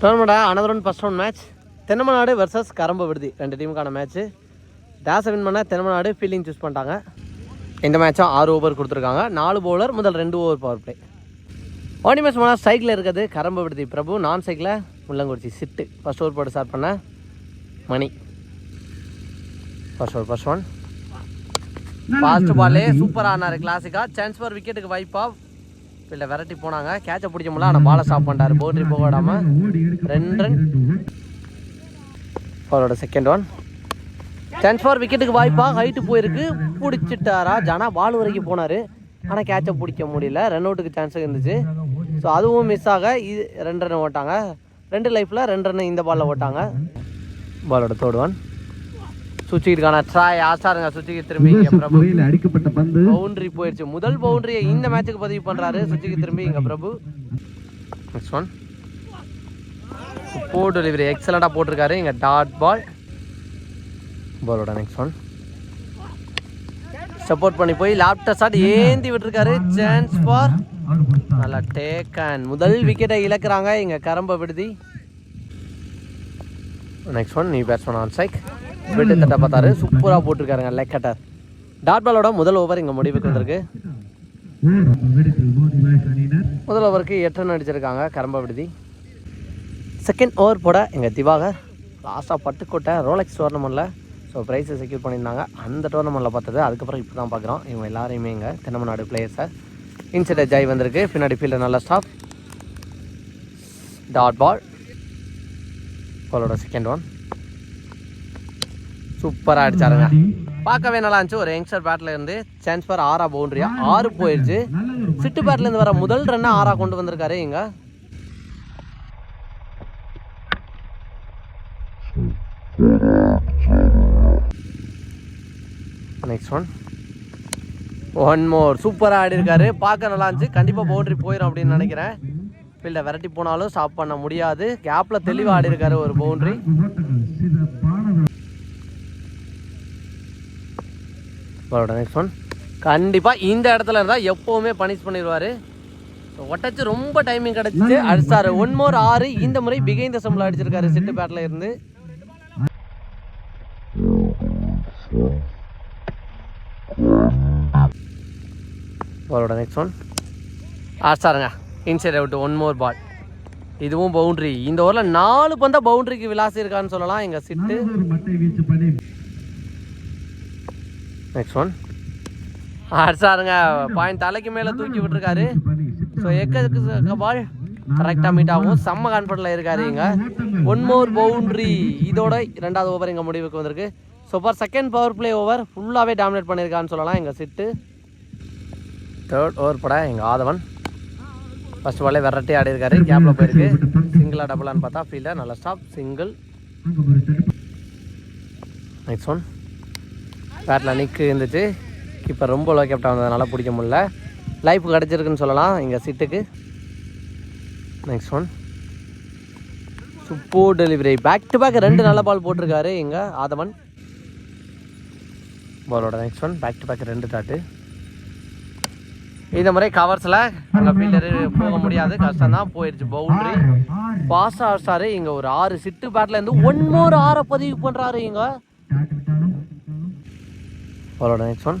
டோர்னமெண்டா another one first one match Thennamanadu versus Karambu Viduthi ரெண்டு டீமுக்கான match டேஸை win பண்ண Thennamanadu fielding choose பண்ணிட்டாங்க. இந்த மேட்சும் ஆறு ஓவர் கொடுத்துருக்காங்க. நாலு பவுலர் முதல் ரெண்டு ஓவர் பவர் பிளே ஓடி மேட்ச் போனால் சைக்கிள் இருக்குது கரம்பு விடுதி பிரபு நான் சைக்கிளில் முள்ளங்குறிச்சி சிட்டு ஃபஸ்ட் ஓவர் போட்டு ஸ்டார்ட் பண்ண மணி. First over first one fast பாலே சூப்பராக ஆனார் கிளாசிக்கா சான்ஸ் ஃபார் விக்கெட்டுக்கு வாய்ப்பா இல்லை விரட்டி போனாங்க. கேட்சை பிடிச்ச முடியல. ஆனால் பாலை ஸ்டாப் பண்ணிட்டாரு. பவுண்டரி போக விடாமல் ரெண்டு ரன் அவரோட செகண்ட் ஒன் சான்ஸ் ஃபார் விக்கெட்டுக்கு வாய்ப்பா. ஹைட்டு போயிருக்கு. பிடிச்சிட்டாரா? ஜானா பால் வரைக்கும் போனார். ஆனால் கேட்சை பிடிக்க முடியல. ரன் அவுட்டுக்கு சான்ஸ் இருந்துச்சு. ஸோ அதுவும் மிஸ் ஆக இது ரெண்டு ரன் ஓட்டாங்க. ரெண்டு லைஃப்பில் ரெண்டு ரன் இந்த பாலில் ஓட்டாங்க. பாலோட தேர்ட் ஒன் சுச்சிக்கிட்டுக்கான ட்ராய் ஆசாருங்க சுச்சிக்கு திரும்பி முறையில் அடிக்கப்பட்ட பந்து. பவுண்டரி போயிடுச்சு முதல் பவுண்டரியை இந்த மேட்சுக்கு பதிவு பண்றாரு. சுச்சிக்கு திரும்பி இங்க Prabhu next one super delivery எக்ஸலண்டா போட்டிருக்காரு. இங்க டாட் பால் பாலோட நெக்ஸ்ட் ஒன் சப்போர்ட் பண்ணி போய் லேப்டாப் ஷாட் ஏந்தி விட்டுருக்காரு. சான்ஸ் ஃபார் நல்லா டேக்கன் முதல் விக்கெட்டை இழக்கிறாங்க. இங்க கரம்ப விடுதி. நெக்ஸ்ட் ஒன் நீ பேட்ஸ்மேன் ஆன் சைக் விட்டு தட்டை பார்த்தாரு. சூப்பராக போட்டிருக்காருங்க லெக் கட்டர் டாட் பாலோட முதல் ஓவர் இங்கே முடிவுக்கு வந்திருக்கு. முதல் ஓவருக்கு எட்டு ரன் அடிச்சிருக்காங்க கரம்ப விடுதி. செகண்ட் ஓவர் போட எங்கள் திவாகர் லாஸ்ட்டாக பட்டுக்கோட்டை ரோலெக்ஸ் டோர்னமெண்ட்டில் ஸோ ப்ரைஸை செக்யூர் பண்ணியிருந்தாங்க. அந்த டோர்னமெண்ட்டில் பார்த்தது அதுக்கப்புறம் இப்போ தான் பார்க்குறோம். இவங்க எல்லாரையுமே இங்கே தென்னமநாடு பிளேயர்ஸை இன்சைட் ஜாய் வந்திருக்கு. பின்னாடி ஃபீல்டர் நல்ல ஸ்டாப் டாட் பால் பாலோட செகண்ட் ஒன் சூப்பராக அடிச்சாருங்க. பார்க்கவே நல்லா இருந்துச்சு. ஒரு யங்ஸ்டர் பேட்டில் இருந்து சான்ஸ் ஃபார் ஆறா பவுண்டரியா ஆறு போயிடுச்சு சிட்டு பேட்லேருந்து வர முதல் ரன்னை ஆறா கொண்டு வந்திருக்காரு இங்கே. நெக்ஸ்ட் ஒன் ஒன் மோர் சூப்பராக ஆடி இருக்காரு பார்க்க நல்லா இருந்துச்சு. கண்டிப்பாக பவுண்டரி போயிடும் அப்படின்னு நினைக்கிறேன். ஃபீல்டை விரட்டி போனாலும் ஸ்டாப் பண்ண முடியாது. கேப்பில் தெளிவாக ஆடி இருக்காரு ஒரு பவுண்டரி அவரோட நெக்ஸ்ட் ஒன் கண்டிப்பாக இந்த இடத்துல இருந்தால் எப்போவுமே பனிஷ் பண்ணிடுவார். ஒட்டச்சு ரொம்ப டைமிங் கிடச்சிச்சு. அடிச்சாரு ஒன் மோர் ஆறு. இந்த முறை பிகைந்த சம்பளம் அடிச்சிருக்காரு சிட்டு பேட்டில் இருந்து. அவரோட next one அடிச்சாருங்க inside out one more ball இதுவும் பவுண்டரி இந்த ஓவரில் நாலு பந்தா பவுண்டரிக்கு விளாசி இருக்கான்னு சொல்லலாம். எங்கள் சிட்டு ஒரு மட்டை வீச்சு பண்ணி நெக்ஸ்ட் ஒன் அடிச்சாருங்க பாயிண்ட் தலைக்கு மேலே தூக்கி விட்டுருக்காரு. ஸோ எக்க பால் கரெக்டாக மீட் ஆகும். செம்ம கான்ஃபிடண்டில் இருக்காரு இங்க. ஒன் மோர் பவுண்ட்ரி இதோட ரெண்டாவது ஓவர் எங்கள் முடிவுக்கு வந்திருக்கு. So far second power play over ஃபுல்லாகவே டாமினேட் பண்ணியிருக்கான்னு சொல்லலாம். எங்கள் சிட்டு. தேர்ட் ஓவர் பட எங்கள் ஆதவன். ஃபஸ்ட் பாலே வெரைட்டி ஆடி இருக்காரு கேப்பில் போயிருக்கு. சிங்கிளா டபுளான்னு பார்த்தா ஃபீல்டாக நல்ல ஸ்டாப் சிங்கிள் நெக்ஸ்ட் ஒன் பேட்டில் நிற்கு இருந்துச்சு இப்போ ரொம்ப லோ கேப்டாக வந்ததுனால பிடிக்க முடில லைஃப் கிடச்சிருக்குன்னு சொல்லலாம் இங்கே சிட்டுக்கு. Next one super delivery back to back ரெண்டு நல்ல பால் போட்டிருக்காரு இங்கே ஆதவன். பாலோட next one back to back ரெண்டு டாட்டு இந்த முறை கவர்ஸில் அங்கே ஃபீல்டரு போக முடியாது. கஷ்டம் தான் போயிடுச்சு பவுண்டரி பாஸ் ஆசாரு இங்கே ஒரு ஆறு சிட்டு பேட்டில் இருந்து ஒன் மோர் ஆறை பதிவு பண்ணுறாரு இங்கே. ஸ்டார்ட் அவரோட நெக்ஸ்ட் ஒன்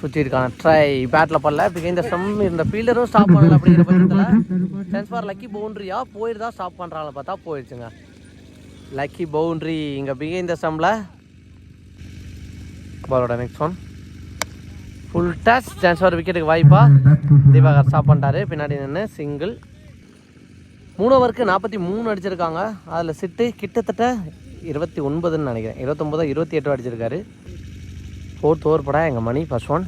சுற்றி இருக்கான ட்ரை பேட்டில் பண்ணல இப்போ இந்த சம் இந்த ஃபீல்டரும் ஸ்டாப் பண்ணல அப்படிங்கிற பட்சத்தில் சான்ஸ் ஃபார் லக்கி பவுண்ட்ரியா போயிருந்தா ஸ்டாப் பண்ணுறாங்க பார்த்தா போயிடுச்சுங்க லக்கி பவுண்ட்ரி இங்கே பிகை இந்த சம்மில் பாலோட next one full touch chance for விக்கெட்டுக்கு வாய்ப்பா. தீபாகர் ஸ்டாப் பண்ணிட்டாரு. பின்னாடி நின்று சிங்கிள் மூணு ஓவருக்கு நாற்பத்தி மூணு அடிச்சிருக்காங்க. அதில் சிட்டு கிட்டத்தட்ட இருபத்தி ஒன்பதுன்னு நினைக்கிறேன். இருபத்தொம்போதோ இருபத்தி எட்டோ அடிச்சிருக்காரு. ஃபோர்த் ஓவர் படா எங்கள் மணி ஃபர்ஸ்ட் ஒன்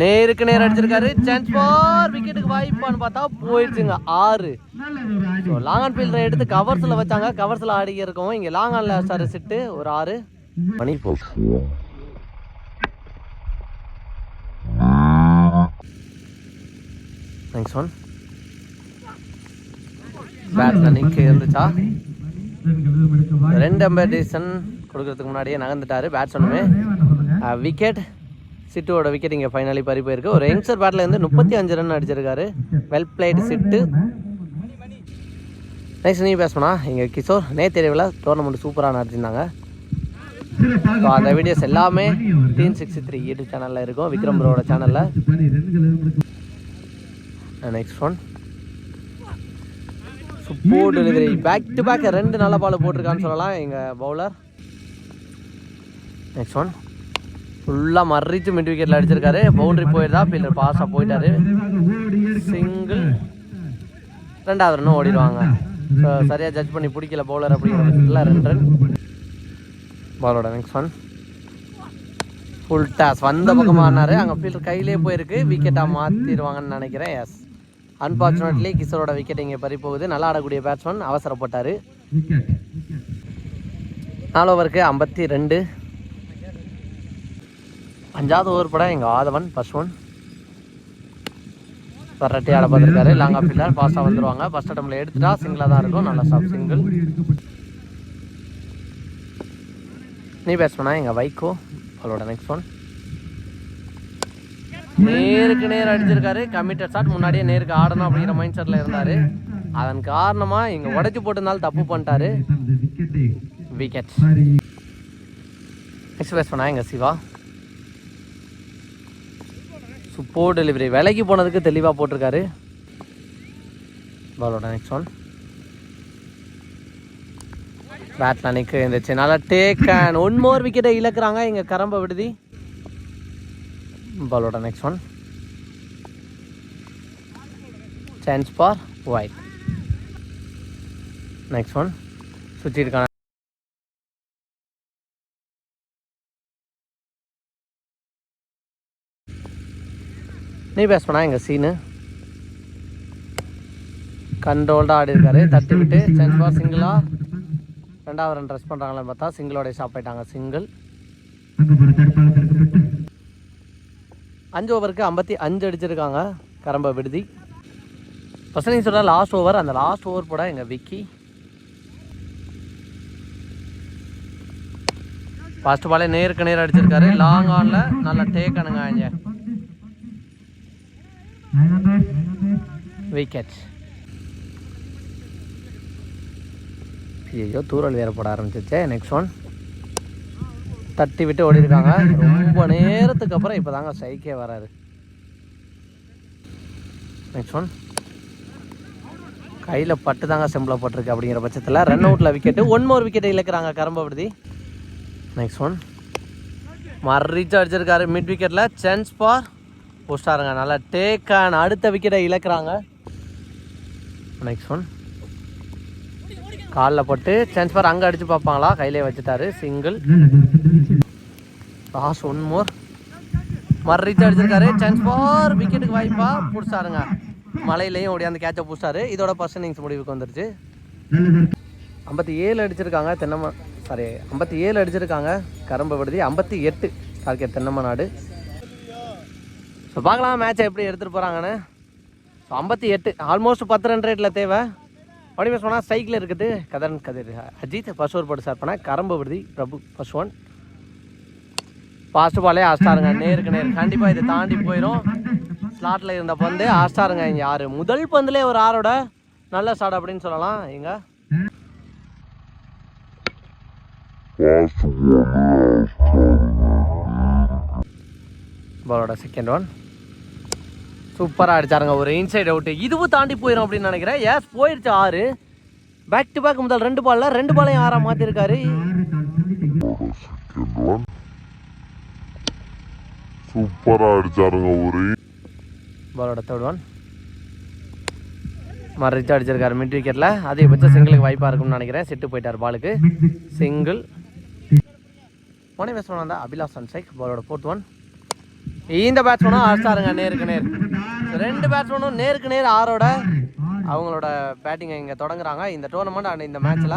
நேருக்கு நேர் அடிச்சிருக்காரு. சான்ஸ் ஃபார் விக்கெட்டுக்கு வாய்ப்பான்னு பார்த்தா போயிடுச்சுங்க ஆறு. ஸோ லாங் ஆன் ஃபீல்டரை எடுத்து கவர்ஸில் வச்சாங்க. கவர்ஸில் ஆடி இருக்கவும் இங்கே லாங் ஆனில் சார் சிட்டு ஒரு ஆறு. மணி நெக்ஸ்ட் ஒன் பேட்டில் நிற்க இருந்துச்சா? ரெண்டு அம்பர் டிசிஷன் கொடுக்கறதுக்கு முன்னாடியே நகர்ந்துட்டாரு. பேட்ஸ்மேனுமே விக்கெட் சிட்டுவோட விக்கெட் இங்கே ஃபைனலி பறி போயிருக்கு. ஒரு யங்ஸ்டர் பேட்டில் இருந்து முப்பத்தி அஞ்சு ரன் அடிச்சிருக்காரு. வெல் பிளேடு சிட்டு. நெக்ஸ்ட் நீ பேசணும்னா எங்கள் கிஷோர் நேத்தெரிவில் டோர்னமெண்ட் சூப்பராக நடத்திருந்தாங்க ஸோ அந்த வீடியோஸ் எல்லாமே டீன் சிக்ஸ்டி த்ரீ யூடியூப் சேனலில் இருக்கும். விக்ரம் ப்ரோட சேனலில் next one super delivery back to back ரெண்டு நல்ல பால் போட்டிருக்கான்னு சொல்லலாம். எங்கள் பவுலர் நெக்ஸ்ட் ஒன் ஃபுல்லாக மறிச்சு மிட் விக்கெட்டில் அடிச்சிருக்காரு. பவுண்டரி போயிருந்தா ஃபீல்டர் பாஸாக போயிட்டாரு. சிங்கிள் ரெண்டாவது ரன்னும் ஓடிடுவாங்க. ஸோ சரியாக ஜட்ஜ் பண்ணி பிடிக்கல பவுலர் அப்படிங்கிற பட்சத்தில் ரெண்டு ரன் பாலோட நெக்ஸ்ட் ஒன் ஃபுல் டாஸ் வந்த பக்கமாக ஆனாரு அங்கே ஃபீல்டர் கையிலே போயிருக்கு. விக்கெட்டாக மாற்றிடுவாங்கன்னு நினைக்கிறேன். எஸ் அன்ஃபார்ச்சுனேட்லி கிஷோரோட விக்கெட் இங்கே பறி போகுது நல்லா ஆடக்கூடிய பேட்ஸ்மேன் அவசரப்பட்டார். நாலு ஓவருக்கு ஐம்பத்தி ரெண்டு. அஞ்சாவது ஓவர் படம் எங்கள் ஆதவன் ஃபர்ஸ்ட் ஒன் பரட்டி ஆட பார்த்துருக்காரு. லாங் ஆஃப் ஃபீல்டர் ஃபாஸ்ட்டாக வந்துடுவாங்க ஃபஸ்ட் அட்டம்ல எடுத்துட்டா சிங்கிளாக தான் இருக்கும். நல்ல சாப் சிங்கிள் நீ பேட்ஸ்மேனா எங்கள் வைகோ அவளோட நெக்ஸ்ட் ஒன் நேருக்கு நேர் அடிச்சிருக்காரு. கமிட்டட் ஷாட் முன்னாடியே நேருக்கு ஆடணும் அப்படிங்கிற மைண்ட் செட்டில் இருந்தார். அதன் காரணமாக இங்கே உடச்சி போட்டிருந்தாலும் தப்பு பண்ணிட்டாரு. விக்கெட் நெக்ஸ்ட் பேட்ஸ்மேனா எங்கள் சிவா. சூப்பர் டெலிவரி விலைக்கு போனதுக்கு தெளிவாக போட்டிருக்காரு. பாலோட நெக்ஸ்ட் ஒன் பேட்டில் நிற்க இருந்துச்சு நல்லா டேக் அண்ட் ஒன் மோர் விக்கெட்டை இழக்கிறாங்க. இங்கே கரம்ப விடுதி. பாலோட next one chance for wide next one சுற்றி நீ பேசணும் எங்கள் சீனு கண்ட்ரோல்டாக ஆடி இருக்காரு. தட்டி விட்டு சான்ஸ் சிங்கிளா? ரெண்டாவது ரன் ட்ரெஸ் பண்ணுறாங்களான்னு பார்த்தா சிங்கிளோட ஷாப் ஆயிட்டாங்க சிங்கிள் அஞ்சு ஓவருக்கு ஐம்பத்தி அஞ்சு அடிச்சிருக்காங்க. கரம்ப விடுதி. ஃபஸ்ட் நீங்கள் சொல்கிற லாஸ்ட் ஓவர் அந்த லாஸ்ட் ஓவர் போட எங்கள் விக்கி. ஃபஸ்ட் பாலே நேருக்கு நேர் அடிச்சிருக்காரு. லாங் ஆனில் நல்லா டேக்கணுங்க இங்கே. விக்கெட் ஐயோ தூரல் வேற போட ஆரம்பிச்சிச்சே நெக்ஸ்ட் ஒன் தட்டி விட்டு ஓடி இருக்காங்க ரொம்ப நேரத்துக்கு அப்புறம் இப்போ தாங்க சைக்கே வராரு. நெக்ஸ்ட் ஒன் கையில் பட்டு தாங்க செம்பில் போட்டிருக்கு அப்படிங்கிற பட்சத்தில் ரன் அவுட்டில் விக்கெட்டு ஒன் மோர் விக்கெட்டை இழக்கிறாங்க கரம்ப விடுதி. நெக்ஸ்ட் ஒன் மறிச்சு அடிச்சிருக்காரு மிட் விக்கெட்டில் சான்ஸ் ஃபார் போஸ்டாருங்க. நல்லா டேக் ஆன் அடுத்த விக்கெட்டை இழக்கிறாங்க. நெக்ஸ்ட் ஒன் காலில் போட்டு சான்ஸ் ஃபார் அங்கே அடிச்சு பார்ப்பாங்களா? கையிலே வச்சுட்டாரு. சிங்கிள் லாஸ்ட் ஒன் மோர் மறு ரீச் அடிச்சிருக்காரு. சான்ஸ் ஃபார் விக்கெட்டுக்கு வாய்ப்பா பிடிச்சாருங்க. மலையிலையும் ஓடியாந்து கேட்சை பிடிச்சாரு. இதோட ஃபர்ஸ்ட் இன்னிங்ஸ் முடிவுக்கு வந்துருச்சு. ஐம்பத்தி ஏழு அடிச்சிருக்காங்க தென்னம்மா சாரி ஐம்பத்தி ஏழு அடிச்சிருக்காங்க. கரும்பு விடுதி ஐம்பத்தி எட்டு. டார்கெட் தென்னம்மா நாடு. ஸோ பார்க்கலாம் மேட்சை எப்படி எடுத்துகிட்டு போகிறாங்கன்னு ஸோ ஐம்பத்தி எட்டு ஆல்மோஸ்ட் பத்து ரன் ரேட்டில் தேவை. அப்படி சொன்னால் ஸ்ட்ரைக்கில் இருக்குது. கதன் கதிர் அஜித் ஃபர்ஸ்ட் ஓவர் போட்டு ஸ்டார்ட் பண்ணால் கரம்பு விடுதி பிரபு ஃபர்ஸ்ட் ஒன் ஃபாஸ்ட் பாலே ஆஸ்டாருங்க. நேருக்கு நேர். கண்டிப்பாக இதை தாண்டி போயிடும் ஸ்லாட்டில் இருந்த பந்து ஆஸ்டாருங்க இங்கே ஆறு முதல் பந்துலே ஒரு ஆரோட நல்ல ஸ்டார்ட் அப்படின்னு சொல்லலாம். இங்கே. பாலோட செகண்ட் ஒன் சூப்பராக அடிச்சாருங்க. ஒரு இன்சைட் அவுட்டு இதுவும் தாண்டி போயிடும் அப்படின்னு நினைக்கிறேன். ஏஸ் போயிடுச்சு ஆறு. பேக் டு பேக் முதல் ரெண்டு பால்ல ரெண்டு பாலையும் ஆறா மாற்றிருக்காரு சூப்பரா அடிச்சாருங்க ஒரு. பாலோட தேர்ட் ஒன் மறைச்சு அடிச்சிருக்காரு மிட் விக்கெட்டில் அதிகபட்ச சிங்கிளுக்கு வாய்ப்பாக இருக்கும்னு நினைக்கிறேன். செட்டு போயிட்டார் பாலுக்கு சிங்கிள் போனே பேட்ஸ்மேன் வந்தா அபிலாஷ் சன்சைக் பாலோட ஃபோர்த் ஒன் இந்த பேட்ஸ்மேனும் ஆடிச்சாருங்க நேருக்கு நேர். ரெண்டு பேட்ஸ்மேனும் நேருக்கு நேர் ஆரோட அவங்களோட பேட்டிங்கை இங்கே தொடங்குறாங்க. இந்த டோர்னமெண்ட் அண்ட் இந்த மேட்ச்சில்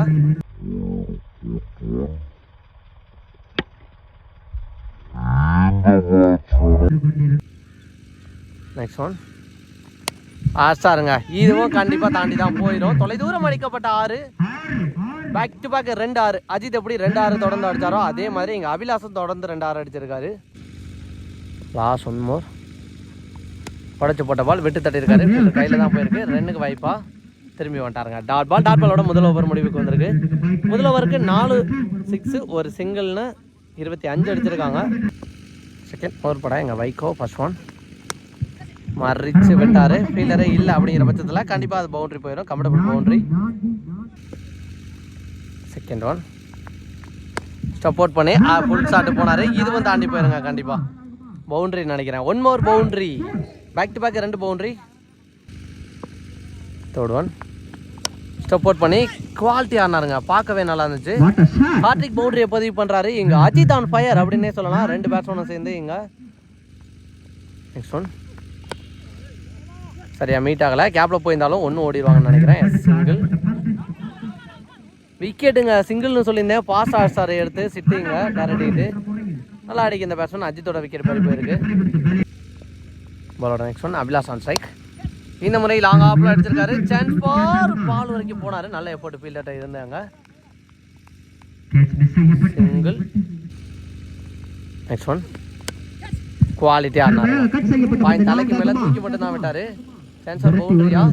நெக்ஸ்ட் ஒன் ஆஸ்டாருங்க இதுவும் கண்டிப்பாக தாண்டி தான் போயிடும் தொலைதூரம் அடிக்கப்பட்ட ஆறு. பேக் டு பேக் ரெண்டு ஆறு. அஜித் எப்படி ரெண்டு ஆறு தொடர்ந்து அடித்தாரோ அதே மாதிரி இங்கே அபிலாசம் தொடர்ந்து ரெண்டு ஆறு அடிச்சிருக்காரு. லாஸ்ட் ஒன் மோர் உடச்சி போட்ட பால் விட்டு தட்டியிருக்காரு. கையில் தான் போயிருக்கு. ரெண்டுக்கு வாய்ப்பா. திரும்பி வந்துட்டாருங்க. டாட் பால் டாட் பாலோட முதல் ஓவர் முடிவுக்கு வந்திருக்கு. முதல் ஓவருக்கு நாலு சிக்ஸு ஒரு சிங்கிள்னு இருபத்தி அஞ்சு அடிச்சிருக்காங்க. செகண்ட் ஓவர் படம் எங்கள் வைகோ ஃபர்ஸ்ட் ஒன் மறிச்சு விட்டாரு. ஃபீல்டரே இல்லை அப்படிங்கிற பட்சத்தில் கண்டிப்பாக அது பவுண்டரி போயிடும் comfortable boundary second one support பண்ணி ஃபுல் ஷாட் போனார். இதுவும் தாண்டி போயிருங்க கண்டிப்பாக பவுண்டரி நினைக்கிறேன். One more boundary back to back ரெண்டு பவுண்டரி தேர்ட் ஒன் சப்போர்ட் பண்ணி குவாலிட்டி ஆனாருங்க. பார்க்கவே நல்லா இருந்துச்சு. ஹார்ட்ரிக் பவுண்டரியை பதிவு பண்ணுறாரு இங்கே அஜித் ஆன் ஃபயர் அப்படின்னே சொல்லலாம். ரெண்டு பேட்ஸ்மேனும் சேர்ந்து இங்கே. நெக்ஸ்ட் ஒன் சரியா மீட் ஆகலை. கேப்பில் போயிருந்தாலும் ஒன்று ஓடிடுவாங்கன்னு நினைக்கிறேன். சிங்கிள் விக்கெட்டுங்க சிங்கிள்னு சொல்லியிருந்தேன். பாஸ் ஆர் ஸ்டார் எடுத்து சிட்டிங்க டேரக்டிட்டு நல்லா அடிக்க இந்த பேட்ஸ்மேன் அஜித்தோட விக்கெட் பறி போயிருக்கு. பாலோட next one Abhilash on strike இந்த முறை லாங் ஆப்பில் அடிச்சிருக்காரு. சான்ஸ் பார் பால் வரைக்கும் போனார். நல்ல எஃபோர்ட் ஃபீல்டர்ட்ட இருந்தாங்க. சிங்கிள் நெக்ஸ்ட் ஒன் குவாலிட்டி ஆடினாரு. பாயிண்ட் தலைக்கு மேலே தூக்கி மட்டும் தான் விட்டாரு சான்சர் பவுண்டரியா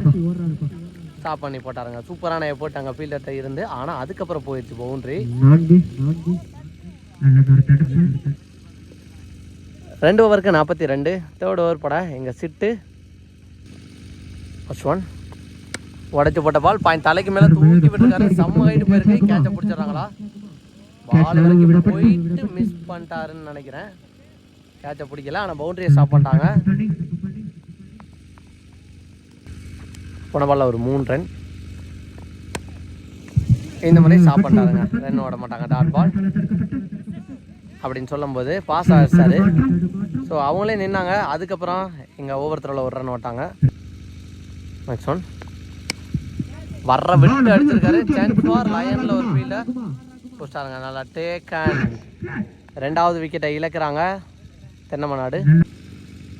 ஸ்டாப் பண்ணி போட்டாருங்க. சூப்பரான எஃபோர்ட் அங்க ஃபீல்டர்ட்ட இருந்து. ஆனால் அதுக்கப்புறம் போயிடுச்சு பவுண்டரி ரெண்டு ஓவருக்கு நாற்பத்தி ரெண்டு. தேர்ட் ஓவர் பட. எங்கள் சிட்டு ஃபர்ஸ்ட் ஒன் உடைச்சு போட்ட பால் பாயிண்ட் தலைக்கு மேலே தூக்கி விட்டுருக்காரு. செம்ம ஹைட்டு போயிருக்கு கேட்சை பிடிச்சிடுறாங்களா? பால் வரைக்கும் போயிட்டு மிஸ் பண்ணிட்டாருன்னு நினைக்கிறேன். கேட்சை பிடிக்கல. ஆனால் பவுண்டரியை ஸ்டாப் பண்ணிட்டாங்க. போன பால்ல ஒரு மூணு ரன் இந்த மாதிரி ஸ்டாப் பண்ணிட்டாருங்க ரன் ஓட மாட்டாங்க. டாட் பால் அப்படின்னு சொல்லும்போது பாஸ் ஆகிடுச்சாரு ஸோ அவங்களே நின்னாங்க. அதுக்கப்புறம் இங்கே ஒவ்வொருத்தரில் ஒரு ரன் ஓட்டாங்க. நெக்ஸ்ட் ஒன் வர்ற விட்டு அடிச்சிருக்காரு சான்ஸ் ஃபார் லயனில் ஒரு ஃபீல்டர் பிடிச்சாருங்க நல்லா டேக் அண்ட் ரெண்டாவது விக்கெட்டை இழக்கிறாங்க. தென்னமநாடு.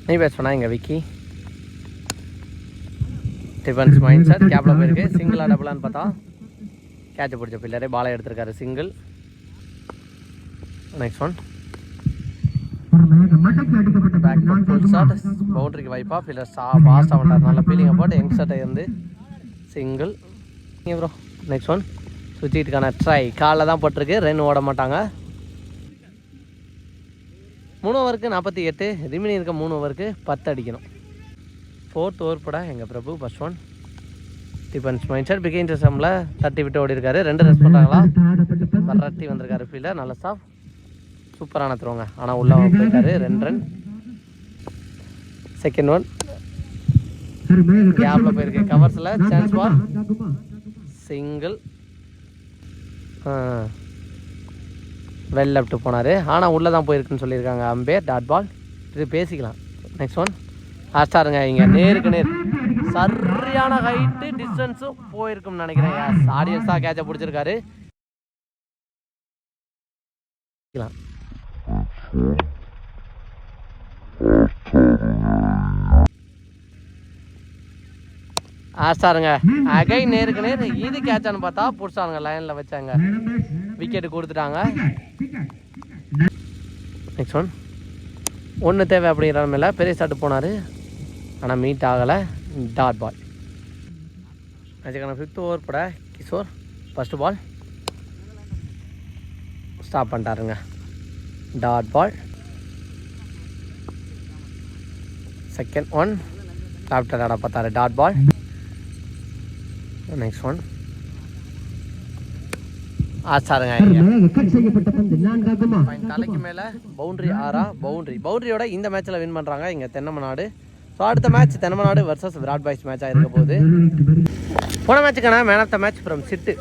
நீ பேசுனா இங்கே விக்கி. டிஃபன்ஸ் மைண்ட் செட் கேப்பில் போயிருக்கு. சிங்கிளா டபுளான்னு பார்த்தா. கேட்ச் பிடிச்ச பில்லரே பாலை எடுத்திருக்காரு. Single next one back full shot பவுண்டரிக்கு வைப்பா இல்லை சா பாஸ்டாக பண்ணார் நல்ல ஃபீலிங்கை போட்டு யங் ஷாட்டை வந்து சிங்கிள் நீங்கள் ப்ரோ நெக்ஸ்ட் ஒன் சுற்றிட்டுக்கான ட்ரை காலில் தான் போட்டிருக்கு. ரன் ஓட மாட்டாங்க. மூணு ஓவருக்கு நாற்பத்தி எட்டு. ரிமினி இருக்க மூணு ஓவருக்கு பத்து அடிக்கணும். ஃபோர்த் ஓவர் பட எங்கள் Prabhu first one defence mind set begin சிஸ்டமில் தட்டி விட்டு ஓடி இருக்காரு ரெண்டு ரெஸ்ட் பண்ணுறாங்களா வரட்டி வந்திருக்காரு. ஃபீல்டர் நல்ல ஸ்டாஃப் சூப்பரான த்ரோங்க ஆனால் உள்ள போயிட்டாரு. ரெண்டு ரன் செகண்ட் ஒன் கேப்ல போயிருக்கு. கவர்ஸில் chance for single well left போனார். ஆனால் உள்ளே தான் போயிருக்குன்னு சொல்லியிருக்காங்க அம்பேர் டாட் பால் இது பேசிக்கலாம். நெக்ஸ்ட் ஒன் ஆஸ்டாருங்க இங்கே நேருக்கு நேர். சரியான ஹைட்டு டிஸ்டன்ஸும் போயிருக்கும்னு நினைக்கிறேன். எஸ் ஆடியன்ஸ் தான் கேட்சை பிடிச்சிருக்காரு. ஆஸ்டாருங்க அகை நேருக்கு நேர் இது கேட்சான்னு பார்த்தா பிடிச்சானுங்க லைனில் வச்சாங்க. விக்கெட்டு கொடுத்துட்டாங்க. நெக்ஸ்ட் ஒன் ஒன்று தேவை அப்படிங்கிற மேலே பெரிய ஸ்டார்ட் போனார். ஆனால் மீட் ஆகலை. டாட் பால் அதுக்கான ஃபிஃப்த் ஓவர் பட கிஷோர் ஃபஸ்ட்டு பால் ஸ்டாப் பண்ணிட்டாருங்க. டாட் பால் செகண்ட் ஒன் டாப்டர் ஆட பார்த்தாரு டாட் பால் நெக்ஸ்ட் ஒன் ஆச்சாருங்க இங்க மேக தலைக்கு மேலே பவுண்டரி ஆறா பவுண்டரி பவுண்டரியோட இந்த மேட்ச்சில் வின் பண்ணுறாங்க இங்கே தென்னமநாடு. ஸோ அடுத்த match Thennamanadu versus Virat boys மேட்சாக இருக்க போகுது. போன மேட்சுக்கான man of the match from Chittu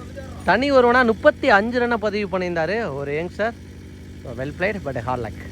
தனி ஒருவனா முப்பத்தி அஞ்சு ரன்னை பதிவு பண்ணியிருந்தாரு ஒரு youngster well played but hard luck